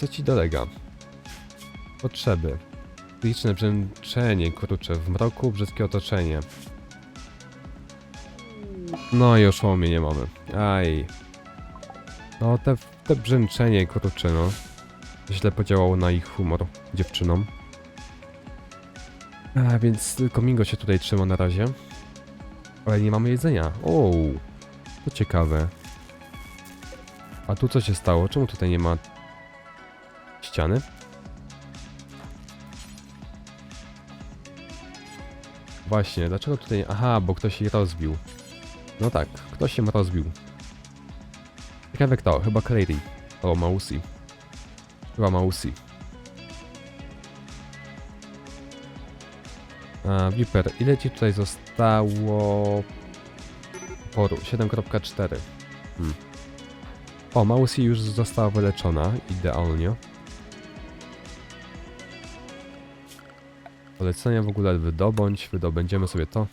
co ci dolega? Potrzeby. Liczne brzęczenie, kurczę, w mroku brzydkie otoczenie. No i oszołomie nie mamy. Aj. No te, te brzęczenie, kurczę, no. Źle podziałało na ich humor dziewczynom. A, więc tylko Mingo się tutaj trzyma na razie. Ale nie mamy jedzenia. O, to ciekawe. A tu co się stało? Czemu tutaj nie ma ściany? Właśnie, dlaczego tutaj... Aha, bo ktoś jej rozbił. No tak, ktoś się rozbił. Ciekawe kto, chyba Clary. O, Mausi. Chyba Mausi. A, Viper, ile ci tutaj zostało... Poru, 7.4. Hmm. O, Mausi już została wyleczona, idealnie. Polecenia w ogóle wydobądź, wydobędziemy sobie to.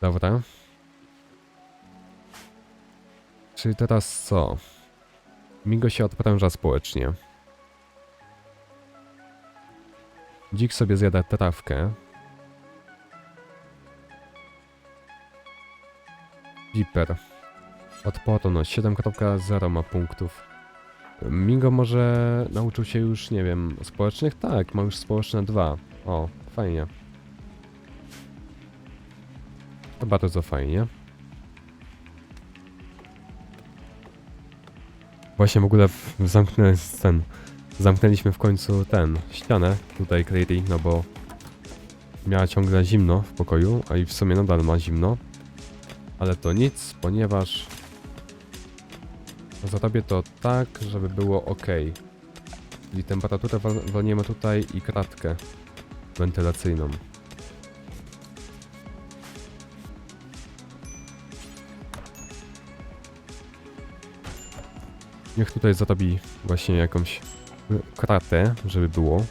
Dobra. Czyli teraz co? Migo się odpręża społecznie. Dzik sobie zjada trawkę. Viper. Odporność 7.0 ma punktów. Mingo może nauczył się już, nie wiem, społecznych? Tak, ma już społeczne dwa. O, fajnie. To bardzo fajnie. Właśnie w ogóle zamknę ten. Zamknęliśmy w końcu ten, ścianę tutaj Clary, no bo miała ciągle zimno w pokoju, a i w sumie nadal ma zimno. Ale to nic, ponieważ zrobię to tak, żeby było ok. Czyli temperaturę wal- walniemy tutaj i kratkę wentylacyjną. Niech tutaj zrobi właśnie jakąś kratę, żeby było.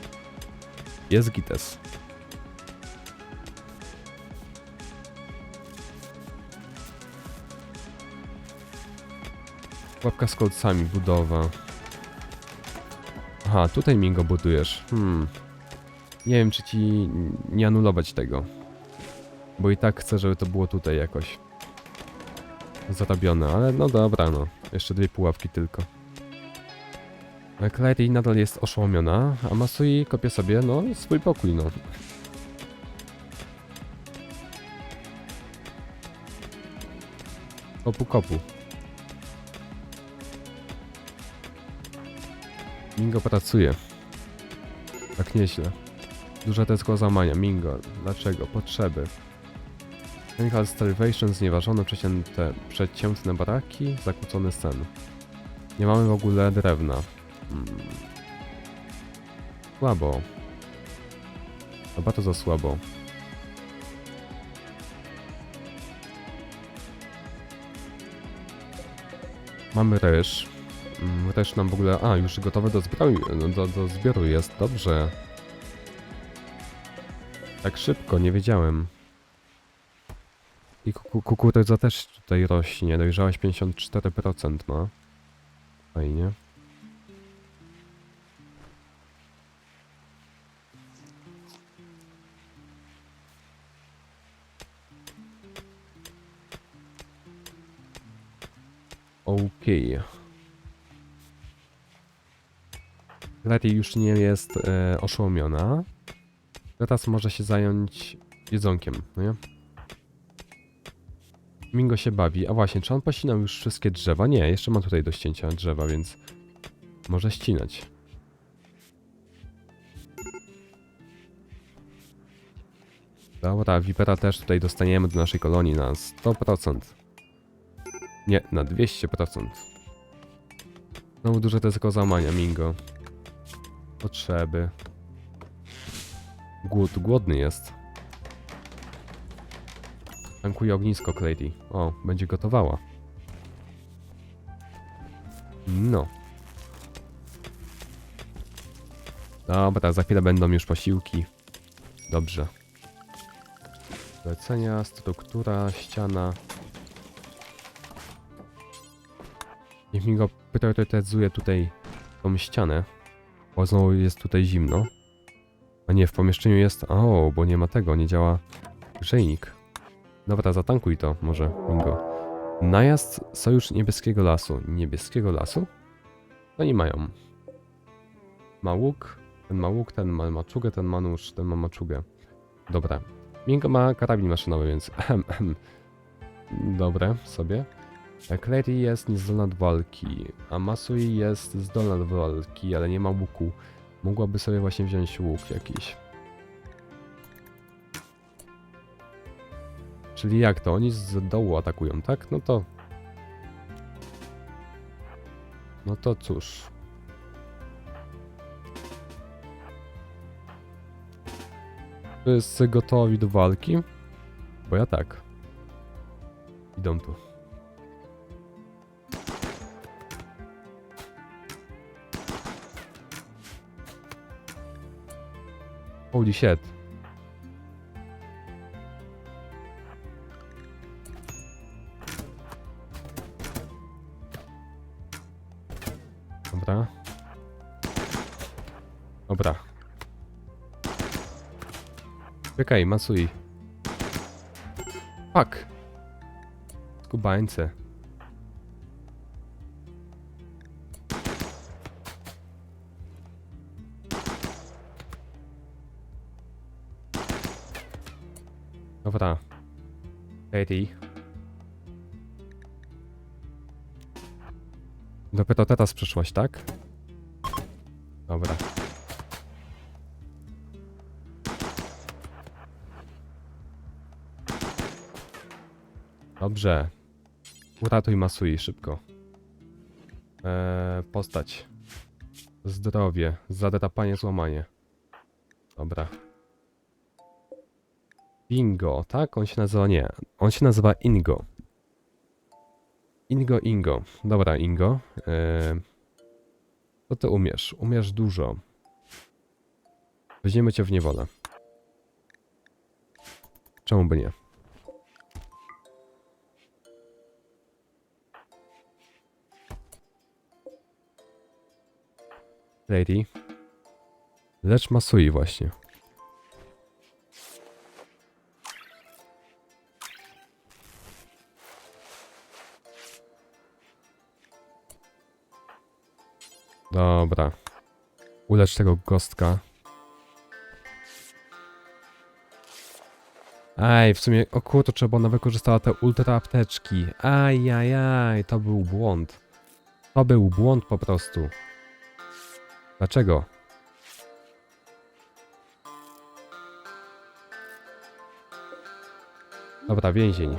Jest gites. Łapka z kolcami, budowa. Aha, tutaj mi go budujesz. Hmm. Nie wiem, czy ci nie anulować tego. Bo i tak chcę, żeby to było tutaj jakoś. Zrobione, ale no dobra, no. Jeszcze dwie pułapki tylko. Clary nadal jest oszołomiona, a Masui kopie sobie, no, swój pokój, no. Kopu kopu. Mingo pracuje. Tak nieźle. Duże tezko zamania. Mingo. Dlaczego? Potrzeby. Chemical Starvation, znieważone, przecięte, przeciętne baraki, zakłócony sen. Nie mamy w ogóle drewna. Hmm. Słabo. Chyba to za słabo. Mamy ryż. Mm, Ryż nam w ogóle... A, już gotowy do, zbroju, do, do zbioru jest. Dobrze. Tak szybko, nie wiedziałem. I kuku- kukurydza też tutaj rośnie. Dojrzałaś 54% ma. Fajnie. Okej. Letty już nie jest e, oszołomiona. Teraz może się zająć jedzonkiem, no nie? Mingo się bawi. A właśnie, czy on pościnał już wszystkie drzewa? Nie, jeszcze ma tutaj do ścięcia drzewa, więc może ścinać. Dobra, Vipera też tutaj dostaniemy do naszej kolonii na 100%. Nie, na 200%. Znowu duże tylko załamania, Mingo. Potrzeby. Głód, głodny jest. Tankuje ognisko Clady. O, będzie gotowała. No. Dobra, za chwilę będą już posiłki. Dobrze. Zlecenia, struktura, ściana. Niech mi go priorytetyzuje tutaj tą ścianę. Bo znowu jest tutaj zimno. A nie, w pomieszczeniu jest... O, bo nie ma tego, nie działa grzejnik. Dobra, zatankuj to może, Mingo. Najazd Sojusz Niebieskiego Lasu. Niebieskiego Lasu? No nie mają. Ma łuk, ten ma łuk, ten ma maczugę, ten ma nóż, ten ma maczugę. Dobra. Mingo ma karabin maszynowy, więc. Dobre, sobie. Clary jest niezdolna do walki, a Masui jest zdolna do walki, ale nie ma łuku. Mogłaby sobie właśnie wziąć łuk jakiś. Czyli jak to? Oni z dołu atakują, tak? No to... No to cóż. Wszyscy gotowi do walki? Bo ja tak. Idą tu. Holy shit. Dobra. Dobra. Czekaj, Masui. Fuck. Skubańce. Dobra. Katie. Dopiero teraz przyszłaś, tak? Dobra. Dobrze. Uratuj Masui szybko. Eee, postać. Zdrowie. Zadrapanie, złamanie. Dobra. Bingo, tak? On się nazywa nie. On się nazywa Ingo. Ingo, Ingo. Dobra, Ingo. Eee, co ty umiesz? Umiesz dużo. Weźmiemy cię w niewolę. Czemu by nie? Lady. Lecz Masui właśnie. Dobra. Ulecz tego gostka. Ej, w sumie, o kurczę, trzeba ona wykorzystała te ultra apteczki. Ajajaj, to był błąd. To był błąd po prostu. Dlaczego? Dobra, więzień.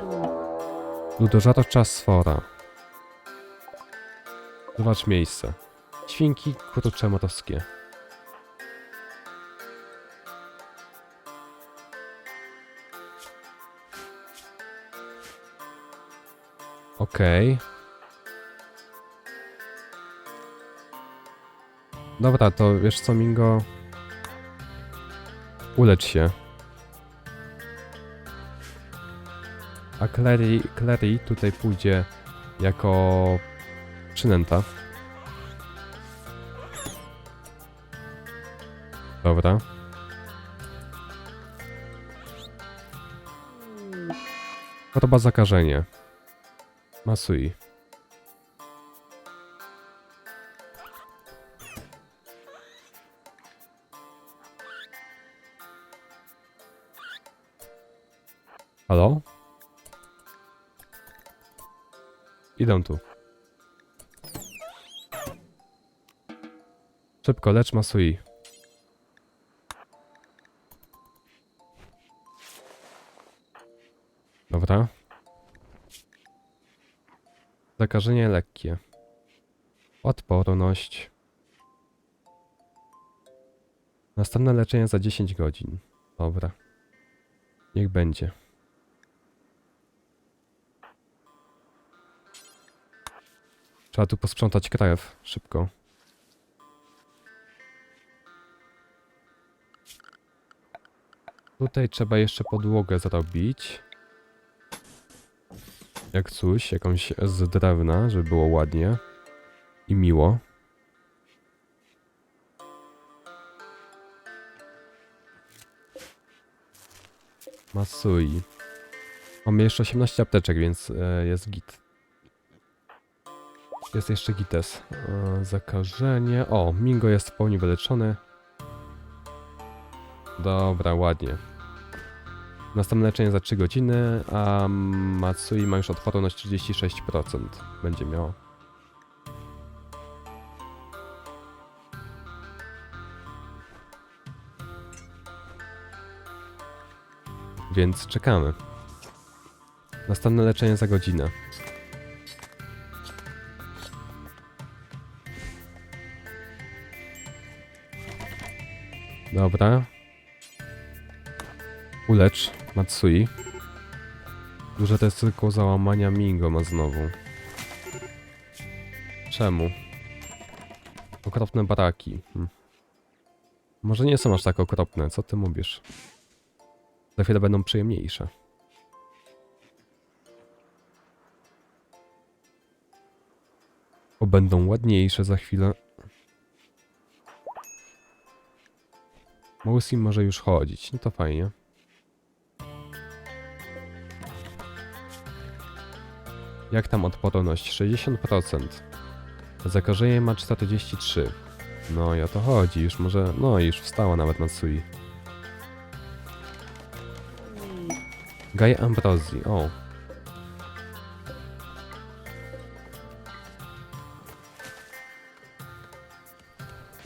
Ludożarcza sfora. Zobacz miejsce. Świnki kurcze morskie. Okej. Dobra, to wiesz co, Mingo? Ulecz się. A Clary, Clary tutaj pójdzie jako przynęta. Dobra. Choroba zakażenie. Masui. Halo? Idę tu. Szybko, lecz Masui. Zakażenie lekkie. Odporność. Następne leczenie za 10 godzin. Dobra. Niech będzie. Trzeba tu posprzątać krew. Szybko. Tutaj trzeba jeszcze podłogę zrobić. Jak coś, jakąś z drewna, żeby było ładnie i miło. Masui. Mamy jeszcze 18 apteczek, więc e, jest git. Jest jeszcze gites. E, zakażenie. O, Mingo jest w pełni wyleczony. Dobra, ładnie. Następne leczenie za 3 godziny, a Matsui ma już odporność 36%. Będzie miała. Więc czekamy. Następne leczenie za godzinę. Dobra. Ulecz Matsui. Duże to jest tylko załamania Mingo ma znowu. Czemu? Okropne baraki. Hm. Może nie są aż tak okropne, co ty mówisz? Za chwilę będą przyjemniejsze. O, będą ładniejsze za chwilę. Mousy może już chodzić, no to fajnie. Jak tam odporność? 60%. Zakażenie ma 43. No i o to chodzi, już może... No już wstała nawet Matsui. Guy Ambrosi, o.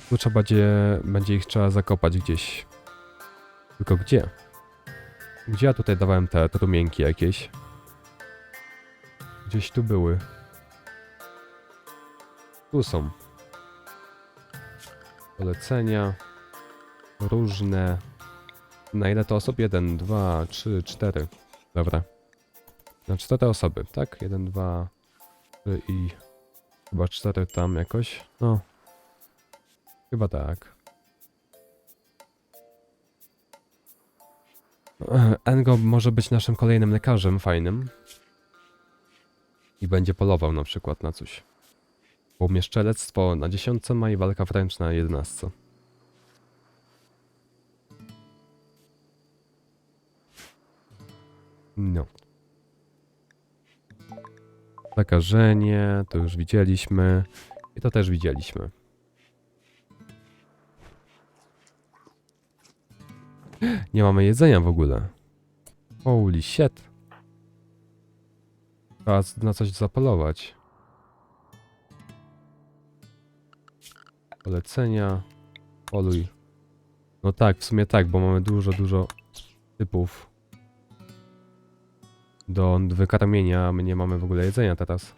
Tu trzeba będzie, będzie ich trzeba zakopać gdzieś. Tylko gdzie? Gdzie ja tutaj dawałem te trumienki jakieś? Gdzieś tu były. Tu są. Polecenia. Różne. Na ile to osób? 1, 2, 3, 4. Dobra. Na 4 osoby, tak? 1, 2, 3 i chyba 4 tam jakoś. No. Chyba tak. Engo może być naszym kolejnym lekarzem fajnym. I będzie polował na przykład na coś. Bo mieszczelectwo na dziesiątce ma i walka wręcz na jedenastce. No. Zakażenie, to już widzieliśmy. I to też widzieliśmy. Nie mamy jedzenia w ogóle. Holy shit. Z- na coś zapolować. Polecenia. Poluj. No tak, w sumie tak, bo mamy dużo, dużo typów do wykarmienia, a my nie mamy w ogóle jedzenia teraz.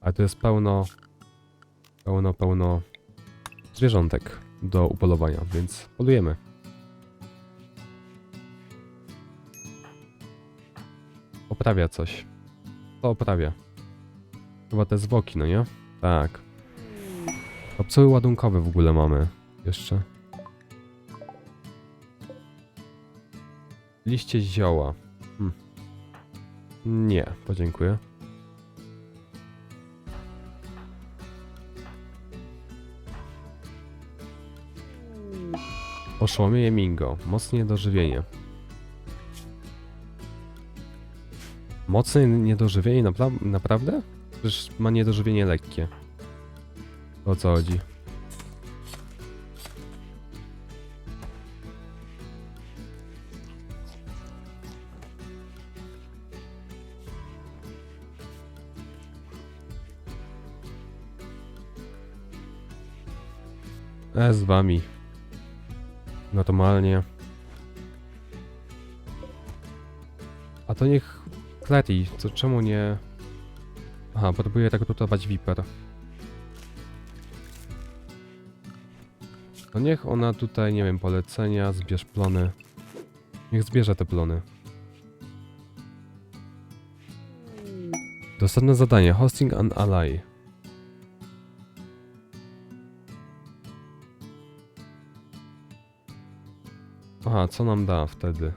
A tu jest pełno, pełno, pełno zwierzątek do upolowania, więc polujemy. Poprawia coś. To oprawia. Chyba te zwłoki, no nie? Tak. Kapsuły ładunkowe w ogóle mamy. Jeszcze. Liście zioła. Hmm. Nie, podziękuję. Oszołomieje Mingo. Mocne niedożywienie. Mocne niedożywienie napra naprawdę? Przecież ma niedożywienie lekkie. O co chodzi? E, z wami. Normalnie. A to niech Kleti, co czemu nie... Aha, próbuję rekrutować Viper. To niech ona tutaj, nie wiem, polecenia, zbierz plony. Niech zbierze te plony. Dostępne zadanie, hosting an ally. Aha, co nam da wtedy?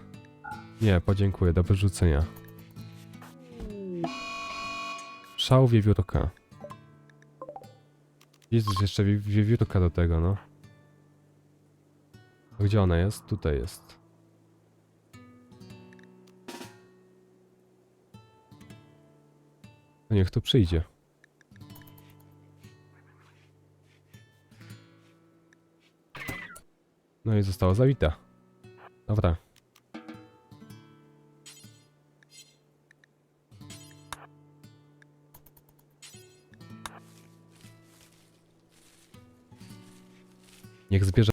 Nie, podziękuję, do wyrzucenia. Szał wiewiórka. Jest jeszcze wie- wiewiórka do tego, no. Gdzie ona jest? Tutaj jest. To niech tu przyjdzie. No i została zawita. Dobra. Niech zbierze.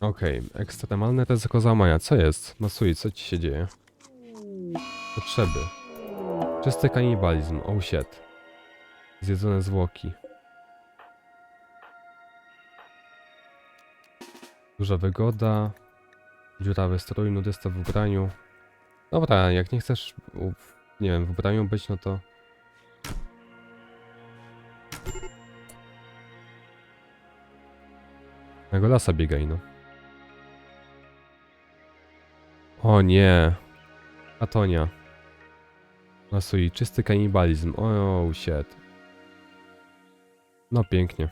Okej, ekstremalne ryzyko załamania. Co jest? Masui, co ci się dzieje? Potrzeby. Czysty kanibalizm. Oh shit. Zjedzone zwłoki. Duża wygoda. Dziurawy strój, nudysta w ubraniu. Dobra, jak nie chcesz, nie wiem, w ubraniu być, no to... Na golasa biegaj, no. O nie. Atonia. Masui, czysty kanibalizm. O, shit. No pięknie.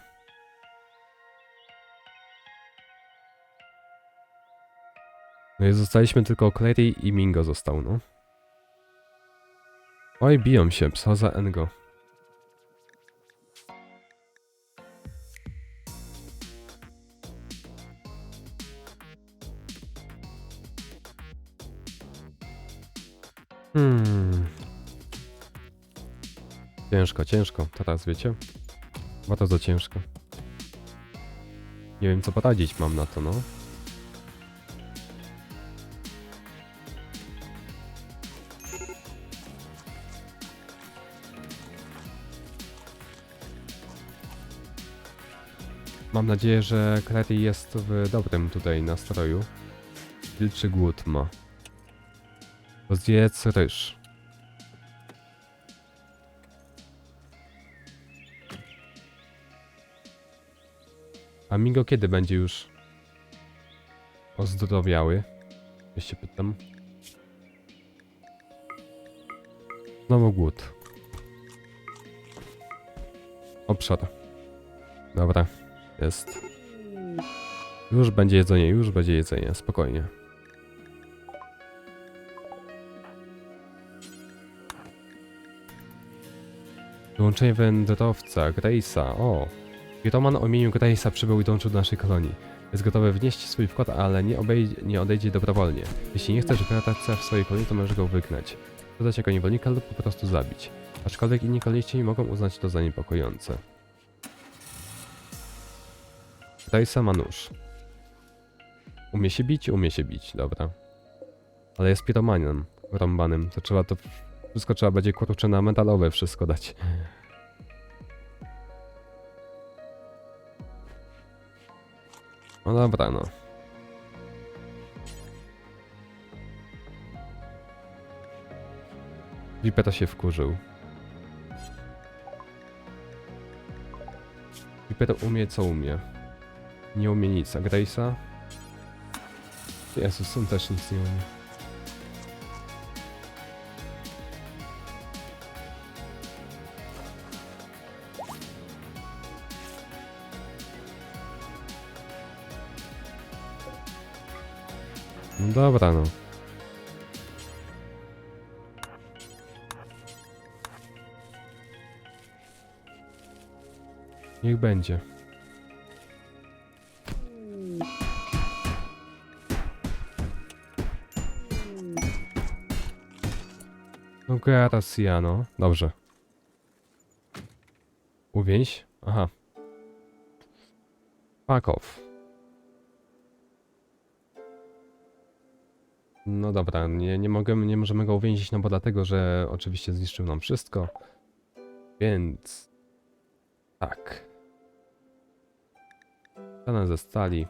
No i zostaliśmy tylko Clary i Mingo został, no. Oj, biją się, psa za Engo. Hmm. Ciężko, ciężko. Teraz wiecie? Chyba za ciężko. Nie wiem co poradzić mam na to, no. Mam nadzieję, że Clary jest w dobrym tutaj nastroju. Wilczy głód ma. Zjedz ryż. Amigo kiedy będzie już ozdrowiały? Ja się pytam. Znowu głód. Obszar. Dobra, jest. Już będzie jedzenie, już będzie jedzenie, spokojnie. Dołączenie wędrowca, Grace'a, o. Piroman o imieniu Grace'a przybył i dołączył do naszej kolonii. Jest gotowy wnieść swój wkład, ale nie, obejdzie, nie odejdzie dobrowolnie. Jeśli nie chcesz gratacza w swojej kolonii, to możesz go wygnać. Dodać jako niewolnika lub po prostu zabić. Aczkolwiek inni koloniści mogą uznać to za niepokojące. Grace'a ma nóż. Umie się bić? Umie się bić, dobra. Ale jest piromanem rąbanym, to trzeba to... Wszystko trzeba będzie kurczę na metalowe wszystko dać. No dobra, no. Się wkurzył. Vipeta umie co umie. Nie umie nic, a Grace'a? Jezus, on też nic nie umie. No dobra, no. Niech będzie. No gracia, no. Dobrze. Uwięź? Aha. Fuck off. No dobra, nie, nie, mogę, nie możemy go uwięzić, no bo dlatego, że oczywiście zniszczył nam wszystko. Więc... Tak. Stanę ze stali.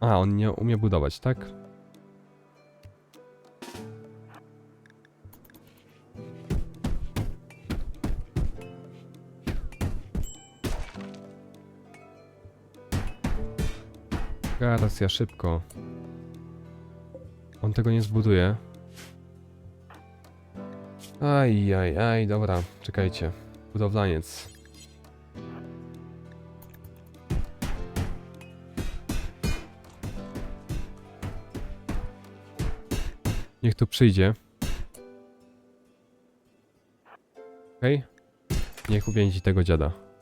A, on nie umie budować, tak? Racja, szybko. On tego nie zbuduje. Aj, aj, aj, dobra, czekajcie. Budowlaniec. Niech tu przyjdzie. Okej. Niech uwięzi tego dziada.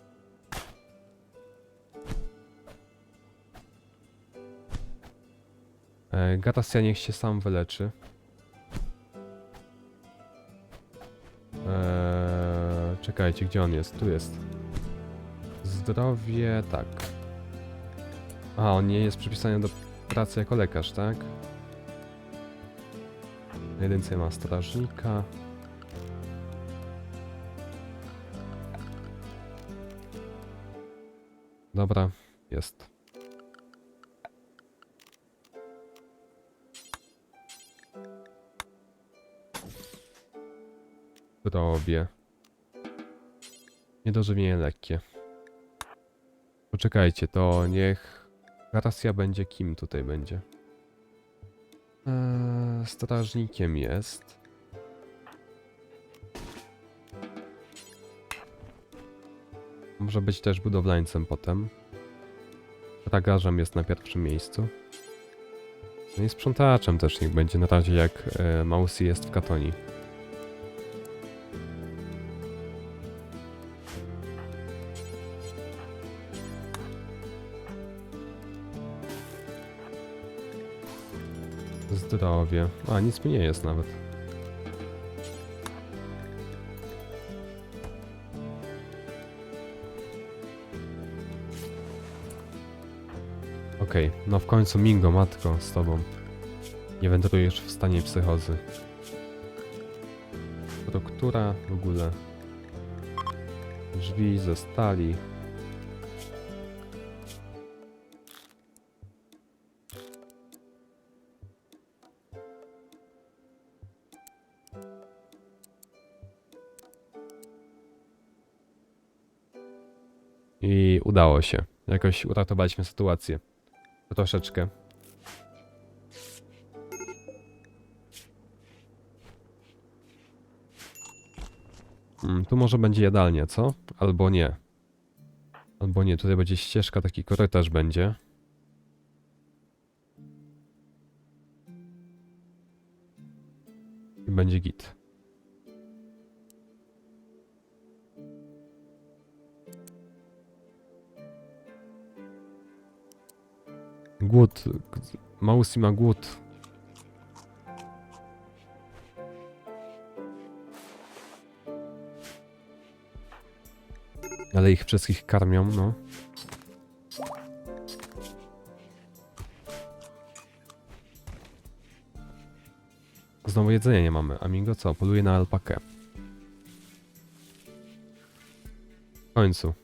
E, Gatasia niech się sam wyleczy. Eee, czekajcie, gdzie on jest? Tu jest. Zdrowie, tak. A, on nie jest przypisany do pracy jako lekarz, tak? Na jedynce ma strażnika. Dobra, jest. Zdrowie. Niedożywienie lekkie. Poczekajcie, to niech Racja będzie kim tutaj będzie? Eee, strażnikiem jest. Może być też budowlańcem potem. Tragarzem jest na pierwszym miejscu. No i sprzątaczem też niech będzie na razie jak e, Mausi jest w Katonii. Zdrowie. A, nic mi nie jest nawet. Okej, no w końcu Mingo, matko, z tobą. Nie wędrujesz w stanie psychozy. Struktura w ogóle. Drzwi ze stali. Udało się. Jakoś uratowaliśmy sytuację. Troszeczkę. Mm, tu może będzie jadalnia, co? Albo nie. Albo nie, tutaj będzie ścieżka, taki korytarz będzie. I będzie git. Głód. Mausi ma głód. Ale ich wszystkich karmią, no. Znowu jedzenia nie mamy. Amigo co? Poluje na alpakę. W końcu.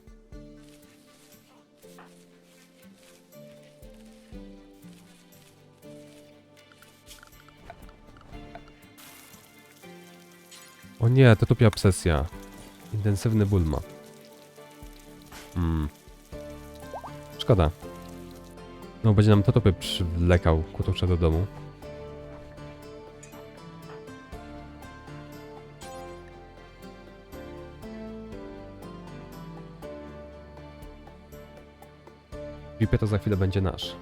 Nie, to tupia obsesja. Intensywny ból ma. Hmm. Szkoda. No, będzie nam topy przywlekał kurczę do domu. Pipie to za chwilę będzie nasz.